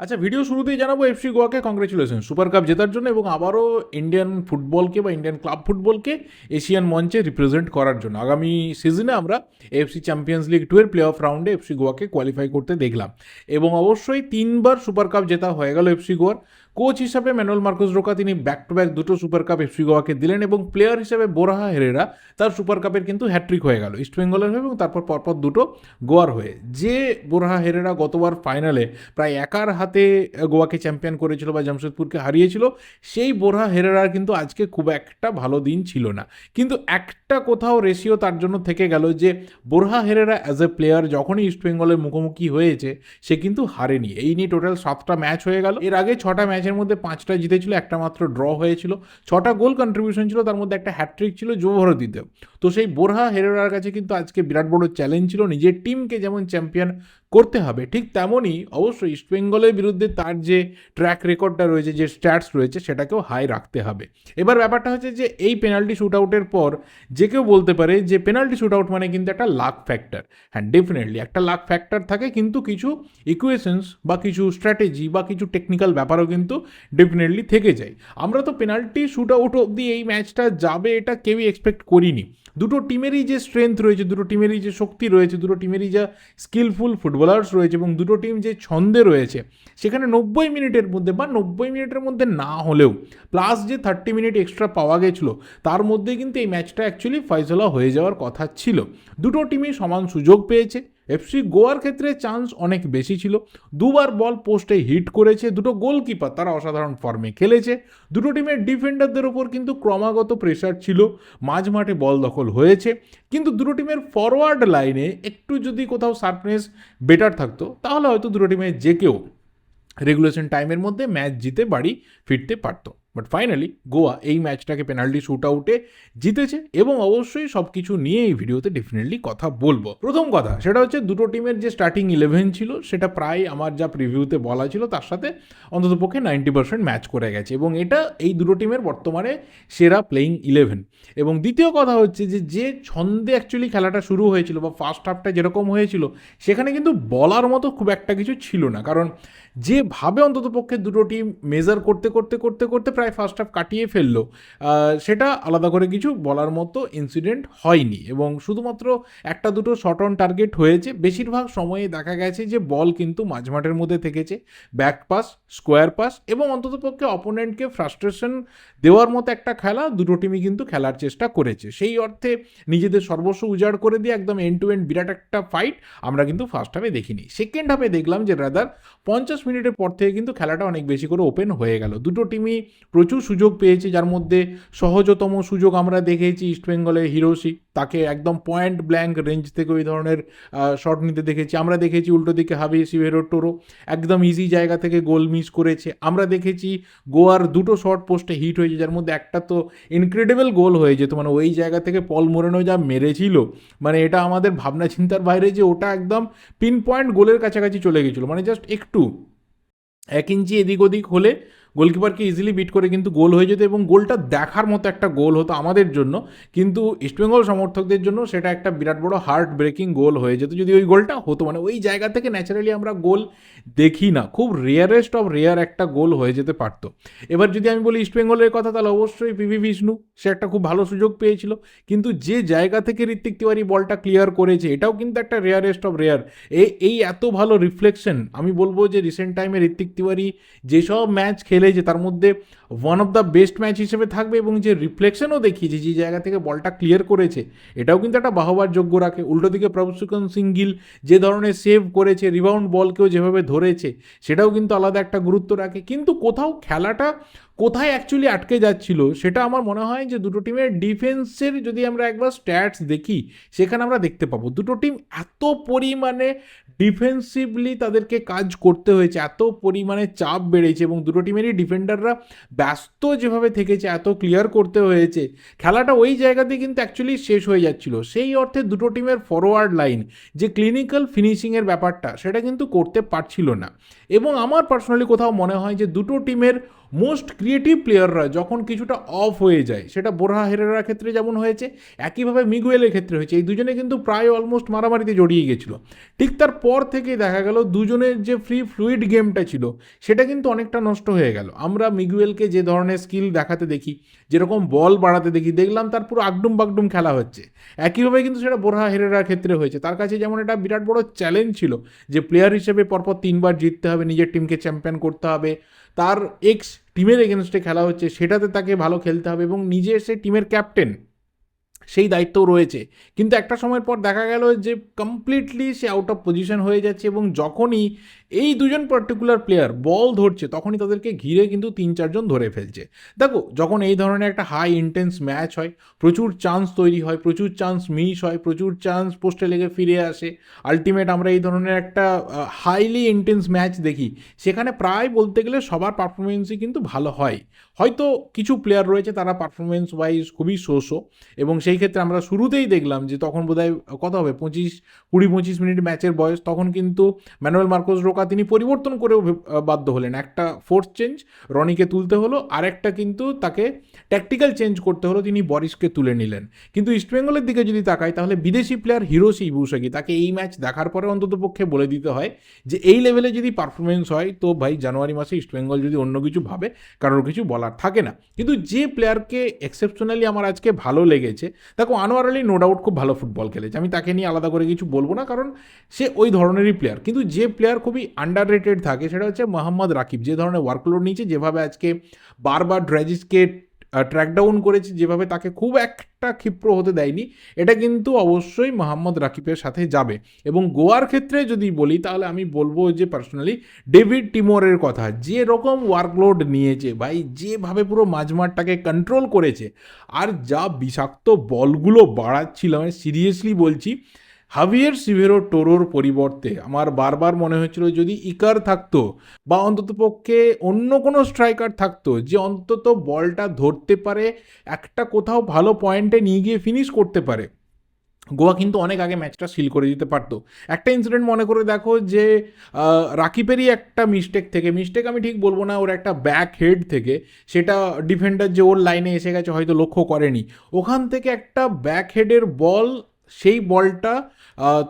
আচ্ছা ভিডিও শুরুতেই জানাব এফসি গোয়াকে কংগ্রেচুলেশন সুপার কাপ জেতার জন্য এবং আবারও ইন্ডিয়ান ফুটবলকে বা ইন্ডিয়ান ক্লাব ফুটবলকে এশিয়ান মঞ্চে রিপ্রেজেন্ট করার জন্য। আগামী সিজনে আমরা এফসি চ্যাম্পিয়ন্স লিগ টু এর প্লে অফ রাউন্ডে এফসি গোয়াকে কোয়ালিফাই করতে দেখলাম। এবং অবশ্যই তিনবার সুপার কাপ জেতা হয়ে গেল এফসি গোয়ার। কোচ হিসাবে ম্যানুয়াল মার্কোস রোকা তিনি ব্যাক টু ব্যাক দুটো সুপার কাপ এফসি গোয়াকে দিলেন এবং প্লেয়ার হিসেবে বোরাহা হেরেরা তার সুপার কাপের কিন্তু হ্যাট্রিক হয়ে গেল। ইস্টবেঙ্গলের হয়ে এবং তারপর পরপর দুটো গোয়ার হয়ে। যে বোরাহা হেরেরা গতবার ফাইনালে প্রায় একার হাতে গোয়াকে চ্যাম্পিয়ন করেছিল বা জামশেদপুরকে হারিয়েছিল, সেই বোরহা হেরেরার কিন্তু আজকে খুব একটা ভালো দিন ছিল না। কিন্তু একটা কোথাও রেশিও তার জন্য থেকে গেল যে Borja Herrera as a player যখনই ইস্টবেঙ্গলের মুখোমুখি হয়েছে, সে কিন্তু হারেনি। এই নিয়ে টোটাল সাতটা ম্যাচ হয়ে গেল। এর আগে ছটা ম্যাচের মধ্যে পাঁচটা জিতেছিল, একটা মাত্র ড্র হয়েছিল। ছটা গোল কন্ট্রিবিউশন ছিল, তার মধ্যে একটা হ্যাট্রিক ছিল যুবভারতীতে তো সেই বোরহা হেরেরার কাছে কিন্তু আজকে বিরাট বড় চ্যালেঞ্জ ছিল। নিজের টিমকে যেমন চ্যাম্পিয়ন করতে হবে। ঠিক তেমনই অবশ্যই ইস্টবেঙ্গলের বিরুদ্ধে তার যে ট্র্যাক রেকর্ডটা রয়েছে, যে স্ট্যাটস রয়েছে, সেটাকেও হাই রাখতে হবে। এবার ব্যাপারটা হচ্ছে যে এই পেনাল্টি শ্যুট আউটের পর যে কেউ বলতে পারে যে পেনাল্টি শ্যুট আউট মানে কিন্তু একটা লাক ফ্যাক্টর হ্যাঁ ডেফিনেটলি একটা লাক ফ্যাক্টর থাকে, কিন্তু কিছু ইকুয়েশনস বা কিছু স্ট্র্যাটেজি বা কিছু টেকনিক্যাল ব্যাপারও কিন্তু ডেফিনেটলি থেকে যায়। আমরা তো পেনাল্টি শ্যুট আউট অবধি এই ম্যাচটা যাবে এটা কেউই এক্সপেক্ট করিনি। দুটো টিমেরই যে স্ট্রেংথ রয়েছে, দুটো টিমেরই যে শক্তি রয়েছে, দুটো টিমেরই যা স্কিলফুল ফুটবলার্স রয়েছে এবং দুটো টিম যে ছন্দে রয়েছে, সেখানে নব্বই মিনিটের মধ্যে বা নব্বই মিনিটের মধ্যে না হলেও প্লাস যে থার্টি মিনিট এক্সট্রা পাওয়া গেছিল, তার মধ্যে কিন্তু এই ম্যাচটা অ্যাকচুয়ালি ফয়সলা হয়ে যাওয়ার কথা ছিল। দুটো টিমই সমান সুযোগ পেয়েছে। এফসি গোয়ার ক্ষেত্রে চান্স অনেক বেশি ছিল। দুবার বল পোস্টে হিট করেছে, দুটো গোলকিপার তারা অসাধারণ ফর্মে খেলেছে। দুটো টিমের ডিফেন্ডারদের ওপর কিন্তু ক্রমাগত প্রেশার ছিল, মাঝ মাঠে বল দখল হয়েছে। কিন্তু দুটো টিমের ফরওয়ার্ড লাইনে একটু যদি কোথাও সার্ফনেস বেটার থাকতো, তাহলে হয়তো দুটো টিমের যে কেউ রেগুলেশন টাইমের মধ্যে ম্যাচ জিতে বাড়ি ফিরতে পারতো। বাট ফাইনালি গোয়া এই ম্যাচটাকে পেনাল্টি শ্যুট আউটে জিতেছে এবং অবশ্যই সব কিছু নিয়ে এই ভিডিওতে ডেফিনেটলি কথা বলব। প্রথম কথা, সেটা হচ্ছে দুটো টিমের যে স্টার্টিং ইলেভেন ছিল, সেটা প্রায় আমার যা প্রিভিউতে বলা ছিল, তার সাথে অন্ততপক্ষে নাইনটি পার্সেন্ট ম্যাচ করে গেছে এবং এটা এই দুটো টিমের বর্তমানে সেরা প্লেয়িং ইলেভেন এবং দ্বিতীয় কথা হচ্ছে যে যে ছন্দে অ্যাকচুয়ালি খেলাটা শুরু হয়েছিল বা ফার্স্ট হাফটা যেরকম হয়েছিল, সেখানে কিন্তু বলার মতো খুব একটা কিছু ছিল না। কারণ যেভাবে অন্ততপক্ষে দুটো টিম মেজার করতে করতে করতে করতে প্রায় ফার্স্ট হাফ কাটিয়ে ফেলল সেটা আলাদা করে কিছু বলার মতো ইনসিডেন্ট হয়নি এবং শুধুমাত্র একটা দুটো শর্ট অন টার্গেট হয়েছে। বেশিরভাগ সময়ে দেখা গেছে যে বল কিন্তু মাঝমাঠের মধ্যে থেকেছে ব্যাক পাস স্কোয়ার পাস এবং অন্ততপক্ষে অপোনেন্টকে ফ্রাস্ট্রেশন দেওয়ার মতো একটা খেলা দুটো টিমই কিন্তু খেলার চেষ্টা করেছে। সেই অর্থে নিজেদের সর্বস্ব উজাড় করে দিয়ে একদম এন্ড টু এন্ড বিরাট একটা ফাইট আমরা কিন্তু ফার্স্ট হাফে দেখিনি। সেকেন্ড হাফে দেখলাম যে রাদার পঞ্চাশ মিনিটের পর থেকে কিন্তু খেলাটা অনেক বেশি করে ওপেন হয়ে গেল। দুটো টিমই প্রচুর সুযোগ পেয়েছে, যার মধ্যে সহজতম সুযোগ আমরা দেখেছি ইস্টবেঙ্গলের হিরোসি তাকে একদম পয়েন্ট ব্ল্যাঙ্ক রেঞ্জ থেকে ওই ধরনের শট নিতে দেখেছি। আমরা দেখেছি উল্টো দিকে হাবি সিভেরো টোরো একদম ইজি জায়গা থেকে গোল মিস করেছে। আমরা দেখেছি গোয়ার দুটো শট পোস্টে হিট হয়েছে, যার মধ্যে একটা তো ইনক্রেডিবল গোল হয়ে যেত। মানে ওই জায়গা থেকে পল মোরেনো যা মেরেছিল মানে এটা আমাদের ভাবনা চিন্তার বাইরে যে ওটা একদম পিন পয়েন্ট গোলের কাছাকাছি চলে গেছিল। মানে জাস্ট একটু। এক ইঞ্চি এদিক ওদিক হলে গোলকিপারকে ইজিলি বিট করে কিন্তু গোল হয়ে যেত এবং গোলটা দেখার মতো একটা গোল হতো আমাদের জন্য। কিন্তু ইস্টবেঙ্গল সমর্থকদের জন্য সেটা একটা বিরাট বড় হার্ট ব্রেকিং গোল হয়ে যেত। যদি ওই গোলটা হতো মানে ওই জায়গা থেকে ন্যাচারালি আমরা গোল দেখি না। খুব রেয়ারেস্ট অফ রেয়ার একটা গোল হয়ে যেতে পারতো। এবার যদি আমি বলি ইস্টবেঙ্গলের কথা, তাহলে অবশ্যই পিভি বিষ্ণু সে একটা খুব ভালো সুযোগ পেয়েছিল। কিন্তু যে জায়গা থেকে ঋত্বিক তিওয়ারি বলটা ক্লিয়ার করেছে, এটাও কিন্তু একটা রেয়ারেস্ট অফ রেয়ার এই এত ভালো রিফ্লেকশন আমি বলব যে রিসেন্ট টাইমে ঋত্বিক তিওয়ারি যেসব ম্যাচ খেলেছে তার মধ্যে one of the best match হিসেবে থাকবে এবং যে রিফ্লেকশনও দেখিয়েছে, যে জায়গা থেকে বলটা ক্লিয়ার করেছে, এটাও কিন্তু একটা বাহবার যোগ্য রাখে। উল্টো দিকে প্রভুসুকন সিঙ্গিল যে ধরনের সেভ করেছে রিবাউন্ড বলকেও যেভাবে ধরেছে, সেটাও কিন্তু আলাদা একটা গুরুত্ব রাখে। কিন্তু কোথাও খেলাটা কোথায় অ্যাকচুয়ালি আটকে যাচ্ছিল, সেটা আমার মনে হয় যে দুটো টিমের ডিফেন্সের যদি আমরা একবার স্ট্যাটস দেখি, সেখানে আমরা দেখতে পাবো। দুটো টিম এত পরিমাণে ডিফেন্সিভলি তাদেরকে কাজ করতে হয়েছে। এত পরিমাণে চাপ বেড়েছে এবং দুটো টিমেরই ডিফেন্ডাররা ব্যস্ত যেভাবে থেকেছে, এত ক্লিয়ার করতে হয়েছে। খেলাটা ওই জায়গাতে কিন্তু অ্যাকচুয়ালি শেষ হয়ে যাচ্ছিল। সেই অর্থে দুটো টিমের ফরওয়ার্ড লাইন যে ক্লিনিক্যাল ফিনিশিংয়ের ব্যাপারটা, সেটা কিন্তু করতে পারছিল না। এবং আমার পার্সোনালি কোথাও মনে হয় যে দুটো টিমের মোস্ট ক্রিয়েটিভ প্লেয়াররা যখন কিছুটা অফ হয়ে যায়, সেটা বোরহা হেরেরার ক্ষেত্রে যেমন হয়েছে, একইভাবে মিগুয়েলের ক্ষেত্রে হয়েছে। এই দুজনে কিন্তু প্রায় অলমোস্ট মারামারিতে জড়িয়ে গেছিল। ঠিক তার পর থেকেই দেখা গেল দুজনের যে ফ্রি ফ্লুইড গেমটা ছিল, সেটা কিন্তু অনেকটা নষ্ট হয়ে গেল। আমরা মিগুয়েলকে যে ধরনের স্কিল দেখাতে দেখি, যেরকম বল বাড়াতে দেখি, দেখলাম তার পুরো আগডুম বাগডুম খেলা হচ্ছে। একইভাবে কিন্তু সেটা বোরহা হেরেরার ক্ষেত্রে হয়েছে। তার কাছে যেমন এটা বিরাট বড় চ্যালেঞ্জ ছিল, যে প্লেয়ার হিসেবে পরপর তিনবার জিততে হবে, নিজের টিমকে চ্যাম্পিয়ন করতে হবে। তার এক্স টিমের এগেনস্টে খেলা হচ্ছে, সেটাতে তাকে ভালো খেলতে হবে এবং নিজে সে টিমের ক্যাপ্টেন সেই দায়িত্বও রয়েছে। কিন্তু একটা সময়ের পর দেখা গেল যে কমপ্লিটলি সে আউট অফ পজিশন হয়ে যাচ্ছে এবং যখনই এই দুজন পার্টিকুলার প্লেয়ার বল ধরছে, তখনই তাদেরকে ঘিরে কিন্তু তিন চারজন ধরে ফেলছে। দেখো, যখন এই ধরনের একটা হাই ইন্টেন্স ম্যাচ হয়, প্রচুর চান্স তৈরি হয়, প্রচুর চান্স মিস হয়, প্রচুর চান্স পোস্টে লেগে ফিরে আসে আলটিমেট আমরা এই ধরনের একটা হাইলি ইন্টেন্স ম্যাচ দেখি, সেখানে প্রায় বলতে গেলে সবার পারফরমেন্সই কিন্তু ভালো হয়। হয়তো কিছু প্লেয়ার রয়েছে তারা পারফরমেন্স ওয়াইজ খুবই শোষো, এবং সেই ক্ষেত্রে আমরা শুরুতেই দেখলাম যে তখন বোধহয় কত হবে, পঁচিশ, কুড়ি, পঁচিশ মিনিট ম্যাচের বয়স, তখন কিন্তু ম্যানুয়েল মার্কোস রোকা তিনি পরিবর্তন করেও বাধ্য হলেন। একটা ফোর্স চেঞ্জ রনিকে তুলতে হলো আর একটা কিন্তু তাকে ট্যাকটিক্যাল চেঞ্জ করতে হলো, তিনি বরিসকে তুলে নিলেন। কিন্তু ইস্টবেঙ্গলের দিকে যদি তাকাই, তাহলে বিদেশি প্লেয়ার হিরোসি ইবুসাকি তাকে এই ম্যাচ দেখার পরে অন্তত পক্ষে বলে দিতে হয় যে, এই লেভেলে যদি পারফরমেন্স হয়, তো ভাই জানুয়ারি মাসে ইস্টবেঙ্গল যদি অন্য কিছু ভাবে, কারোর কিছু বলার থাকে না। কিন্তু যে প্লেয়ারকে এক্সেপশনালি আমার আজকে ভালো লেগেছে, দেখো, আনোয়ার আলী নো ডাউট খুব ভালো ফুটবল খেলেছে। আমি তাকে নিয়ে আলাদা করে কিছু বলব না, কারণ সে ওই ধরনেরই প্লেয়ার কিন্তু যে প্লেয়ার খুবই আন্ডার রেটেড থাকে সেটা হচ্ছে মোহাম্মদ রাকিব। যে ধরনের ওয়ার্কলোড নিয়েছে, যেভাবে আজকে বারবার ড্রেজিসকে ট্র্যাক ডাউন করেছে, যেভাবে তাকে খুব একটা ক্ষিপ্র হতে দেয়নি, এটা কিন্তু অবশ্যই মোহাম্মদ রাকিবের সাথে যাবে। এবং গোয়ার ক্ষেত্রে যদি বলি, তাহলে আমি বলব যে পার্সোনালি ডেভিড টিমোরের কথা যে রকম ওয়ার্কলোড নিয়েছে, ভাই, যেভাবে পুরো মাঝমাঠটাকে কন্ট্রোল করেছে, আর যা বিষাক্ত বলগুলো বাড়াচ্ছিল আমি সিরিয়াসলি বলছি হাভিয়ার সিভেরো টোরোর পরিবর্তে আমার বারবার মনে হচ্ছিল যদি ইকার থাকতো বা অন্তত পক্ষে অন্য কোনো স্ট্রাইকার থাকতো যে অন্তত বলটা ধরতে পারে, একটা কোথাও ভালো পয়েন্টে নিয়ে গিয়ে ফিনিশ করতে পারে। গোয়া কিন্তু অনেক আগে ম্যাচটা সিল করে দিতে পারতো। একটা ইনসিডেন্ট মনে করে দেখো যে রাকিবেরই একটা মিস্টেক থেকে মিস্টেক আমি ঠিক বলব না, ওর একটা ব্যাক হেড থেকে, সেটা ডিফেন্ডার যে ওর লাইনে এসে গেছে হয়তো লক্ষ্য করেনি। ওখান থেকে একটা ব্যাক হেডের বল সেই বলটা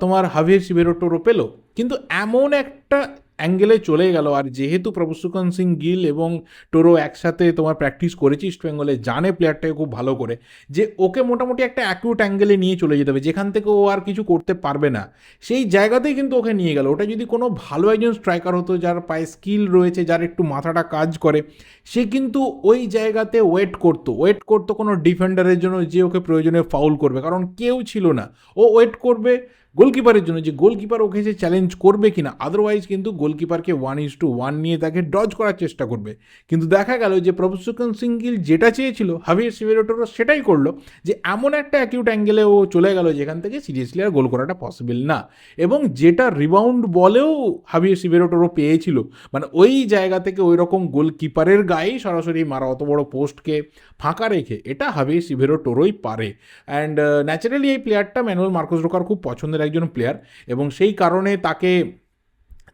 তোমার হাভিয়ার সিবেরোটোরো পেল। কিন্তু এমন একটা অ্যাঙ্গেলে চলে গেল। আর যেহেতু প্রভুসুকন সিং গিল এবং টোরো একসাথে তোমার প্র্যাকটিস করেছি ইস্ট বেঙ্গলে জানে প্লেয়ারটাকে খুব ভালো করে যে ওকে মোটামুটি একটা অ্যাকিউট অ্যাঙ্গেলে নিয়ে চলে যেতে হবে। যেখান থেকে ও আর কিছু করতে পারবে না, সেই জায়গাতেই কিন্তু ওকে নিয়ে গেল। ওটা যদি কোনো ভালো একজন স্ট্রাইকার হতো যার পায়ে স্কিল রয়েছে, যার একটু মাথাটা কাজ করে, সে কিন্তু ওই জায়গাতে ওয়েট করতো। ওয়েট করতো কোনো ডিফেন্ডারের জন্য যে ওকে প্রয়োজনে ফাউল করবে। কারণ কেউ ছিল না। ও ওয়েট করবে গোলকিপারের জন্য যে গোলকিপার ওকে যে চ্যালেঞ্জ করবে কিনা আদারওয়াইজ কিন্তু গোলকিপারকে ওয়ান ইজ টু ওয়ান নিয়ে তাকে ডজ করার চেষ্টা করবে। কিন্তু দেখা গেল যে প্রভুসুকন সিঙ্গিল যেটা চেয়েছিল হাভিয়ার সিভেরোটোরো সেটাই করল যে এমন একটা অ্যাকিউট অ্যাঙ্গেলে ও চলে গেল যেখান থেকে সিরিয়াসলি আর গোল করাটা পসিবল না। এবং যেটা রিবাউন্ড বলেও হাভিয়ার সিভেরোটোরো পেয়েছিল মানে ওই জায়গা থেকে ওই রকম গোলকিপারের গায়েই সরাসরি মারা অত বড় পোস্টকে ফাঁকা রেখে, এটা হাভিয়ার সিভেরোটোরোই পারে। অ্যান্ড ন্যাচারালি এই প্লেয়ারটা ম্যানুয়াল মার্কোস রোকার খুব পছন্দের একজন প্লেয়ার এবং সেই কারণে তাকে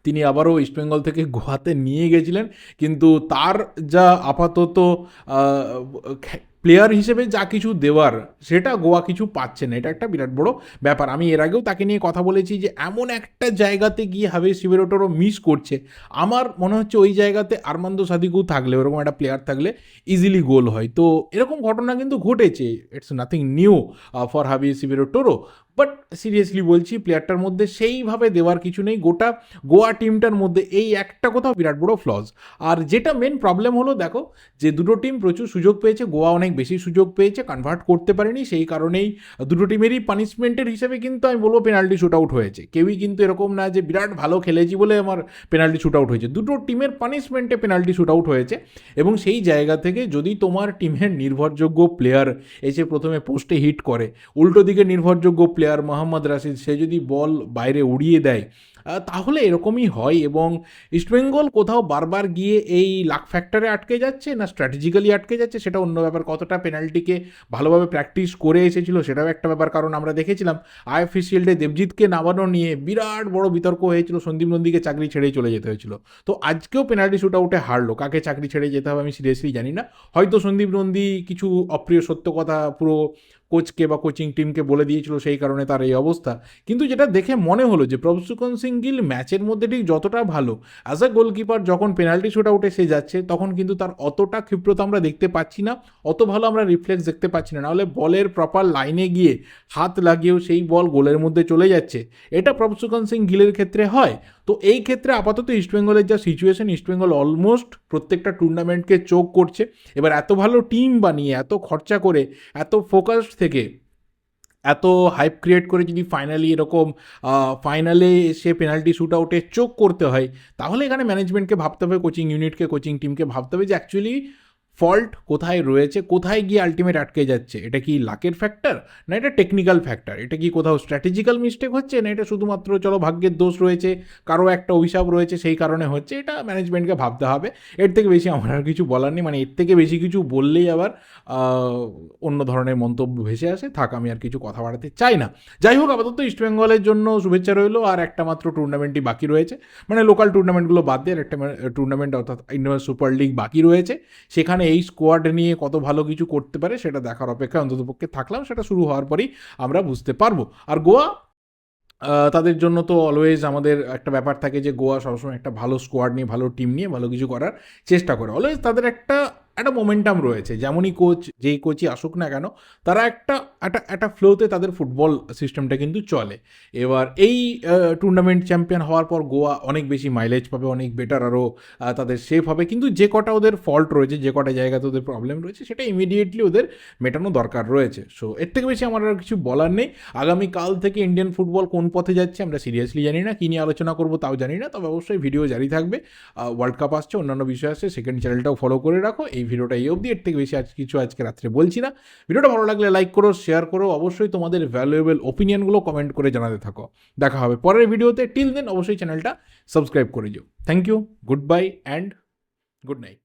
তিনি আবারও ইস্টবেঙ্গল থেকে গোয়াতে নিয়ে গেছিলেন। কিন্তু তার যা আপাতত প্লেয়ার হিসেবে যা কিছু দেওয়ার, সেটা গোয়া কিছু পাচ্ছে না। এটা একটা বিরাট বড় ব্যাপার। আমি এর আগেও তাকে নিয়ে কথা বলেছি যে এমন একটা জায়গাতে গিয়ে হাভে সিবেরোটোরও মিস করছে। আমার মনে হচ্ছে ওই জায়গাতে আরমান্দ সাদিকু থাকলে, ওরকম একটা প্লেয়ার থাকলে ইজিলি গোল হয়। তো এরকম ঘটনা কিন্তু ঘটেছে। ইটস নাথিং নিউ ফর হাভি সিবেরোটোরো বাট সিরিয়াসলি বলছি প্লেয়ারটার মধ্যে সেইভাবে দেওয়ার কিছু নেই। গোটা গোয়া টিমটার মধ্যে এই একটা কোথাও বিরাট বড় ফ্লজ আর যেটা মেন প্রবলেম হলো, দেখো, যে দুটো টিম প্রচুর সুযোগ পেয়েছে, গোয়া অনেক বেশি সুযোগ পেয়েছে কনভার্ট করতে পারেনি, সেই কারণেই দুটো টিমেরই পানিশমেন্টের হিসেবে কিন্তু আমি বলব পেনাল্টি শুট আউট হয়েছে। কেউই কিন্তু এরকম না যে বিরাট ভালো খেলেছি বলে আমার পেনাল্টি শুট আউট হয়েছে। দুটো টিমের পানিশমেন্টে পেনাল্টি শুট আউট হয়েছে এবং সেই জায়গা থেকে যদি তোমার টিমের নির্ভরযোগ্য প্লেয়ার এসে প্রথমে পোস্টে হিট করে, উল্টো দিকে নির্ভরযোগ্য প্লেয়ার প্লেয়ার মোহাম্মদ রাশিদ সে যদি বল বাইরে উড়িয়ে দেয় তাহলে এরকমই হয় এবং ইস্টবেঙ্গল কোথাও বারবার গিয়ে এই লাক ফ্যাক্টরে আটকে যাচ্ছে না স্ট্র্যাটেজিক্যালি আটকে যাচ্ছে সেটা অন্য ব্যাপার। কতটা পেনাল্টিকে ভালোভাবে প্র্যাকটিস করে এসেছিল সেটাও একটা ব্যাপার, কারণ আমরা দেখেছিলাম আইএফএ শিল্ডে দেবজিৎকে নামানো নিয়ে বিরাট বড় বিতর্ক হয়েছিল, সন্দীপ নন্দীকে চাকরি ছেড়েই চলে যেতে হয়েছিল। তো আজকেও পেনাল্টি শুট আউটে হারলো, কাকে চাকরি ছেড়ে যেতে হবে আমি সিরিয়াসলি জানি না। হয়তো সন্দীপ নন্দী কিছু অপ্রিয় সত্য কথা পুরো কোচকে বা কোচিং টিমকে বলে দিয়েছিল সেই কারণে তার এই অবস্থা। কিন্তু যেটা দেখে মনে হলো যে প্রভসুকন সিং গিল ম্যাচের মধ্যে ঠিক যতটা ভালো অ্যাজ আ গোলকিপার যখন পেনাল্টি শুট আউটে সে যাচ্ছে, তখন কিন্তু তার অতটা ক্ষিপ্রতা আমরা দেখতে পাচ্ছি না, অত ভালো আমরা রিফ্লেক্স দেখতে পাচ্ছি না। নাহলে বলের প্রপার লাইনে গিয়ে হাত লাগিয়েও সেই বল গোলের মধ্যে চলে যাচ্ছে। এটা প্রভসুকন সিং গিলের ক্ষেত্রে হয়। তো এই ক্ষেত্রে আপাতত ইস্টবেঙ্গলের যা সিচুয়েশন ইস্টবেঙ্গল অলমোস্ট প্রত্যেকটা টুর্নামেন্টকে চোখ করছে। এবার এত ভালো টিম বানিয়ে, এত খরচা করে, এত ফোকাস থেকে এত হাইপ ক্রিয়েট করে যদি ফাইনালি এরকম ফাইনালে সে পেনাল্টি শ্যুট আউটে চোখ করতে হয়, তাহলে এখানে ম্যানেজমেন্টকে ভাবতে হবে কোচিং ইউনিটকে কোচিং টিমকে ভাবতে হবে যে অ্যাকচুয়ালি ফল্ট কোথায় রয়েছে, কোথায় গিয়ে আলটিমেট আটকে যাচ্ছে? এটা কি লাকের ফ্যাক্টর না এটা টেকনিক্যাল ফ্যাক্টর এটা কি কোথাও স্ট্র্যাটেজিক্যাল মিস্টেক হচ্ছে না এটা শুধুমাত্র চলো ভাগ্যের দোষ রয়েছে, কারও একটা অভিশাপ রয়েছে, সেই কারণে হচ্ছে? এটা ম্যানেজমেন্টকে ভাবতে হবে। এর থেকে বেশি আমার আর কিছু বলার নেই। মানে এর থেকে বেশি কিছু বললেই আবার অন্য ধরনের মন্তব্য ভেসে আসে। থাক, আমি আর কিছু কথা বাড়াতে চাই না। যাই হোক, আপাতত ইস্টবেঙ্গলের জন্য শুভেচ্ছা রইল। আর একটা মাত্র টুর্নামেন্টই বাকি রয়েছে। মানে লোকাল টুর্নামেন্টগুলো বাদ দিয়ে আর একটা টুর্নামেন্ট অর্থাৎ ইন্ডিয়ান সুপার লিগ বাকি রয়েছে। সেখানে এই স্কোয়াড নিয়ে কত ভালো কিছু করতে পারে সেটা দেখার অপেক্ষা অন্ততপক্ষে থাকলাম, সেটা শুরু হওয়ার পরেই আমরা বুঝতে পারব। আর গোয়া তাদের জন্য তো অলওয়েজ আমাদের একটা ব্যাপার থাকে যে গোয়া সবসময় একটা ভালো স্কোয়াড নিয়ে, ভালো টিম নিয়ে ভালো কিছু করার চেষ্টা করে। অলওয়েজ তাদের একটা একটা মোমেন্টাম রয়েছে। যেমনই কোচ যেই কোচই আসুক না কেন, তারা একটা একটা একটা ফ্লোতে তাদের ফুটবল সিস্টেমটা কিন্তু চলে। এবার এই টুর্নামেন্ট চ্যাম্পিয়ন হওয়ার পর গোয়া অনেক বেশি মাইলেজ পাবে, অনেক বেটার আরও তাদের সেফ হবে। কিন্তু যে কটা ওদের ফল্ট রয়েছে, যে কটা জায়গাতে ওদের প্রবলেম রয়েছে, সেটা ইমিডিয়েটলি ওদের মেটানো দরকার রয়েছে। সো এর থেকে বেশি আমার আর কিছু বলার নেই। আগামীকাল থেকে ইন্ডিয়ান ফুটবল কোন পথে যাচ্ছে আমরা সিরিয়াসলি জানি না। কী নিয়ে আলোচনা করব তাও জানি না। তবে অবশ্যই ভিডিও জারি থাকবে। ওয়ার্ল্ড কাপ আসছে, অন্যান্য বিষয় আসছে সেকেন্ড চ্যানেলটাও ফলো করে রাখো। এই ভিডিওটা এই অবধি, এর থেকে বেশি আজ কিছু আজকে রাত্রে বলছি না। ভিডিওটা ভালো লাগলে লাইক করো শেয়ার করো, অবশ্যই তোমাদের ভ্যালুয়েবল ওপিনিয়নগুলো কমেন্ট করে জানাতে থাকো। দেখা হবে পরের ভিডিওতে। টিল দেন অবশ্যই চ্যানেলটা সাবস্ক্রাইব করে দিও। Thank you good bye and good night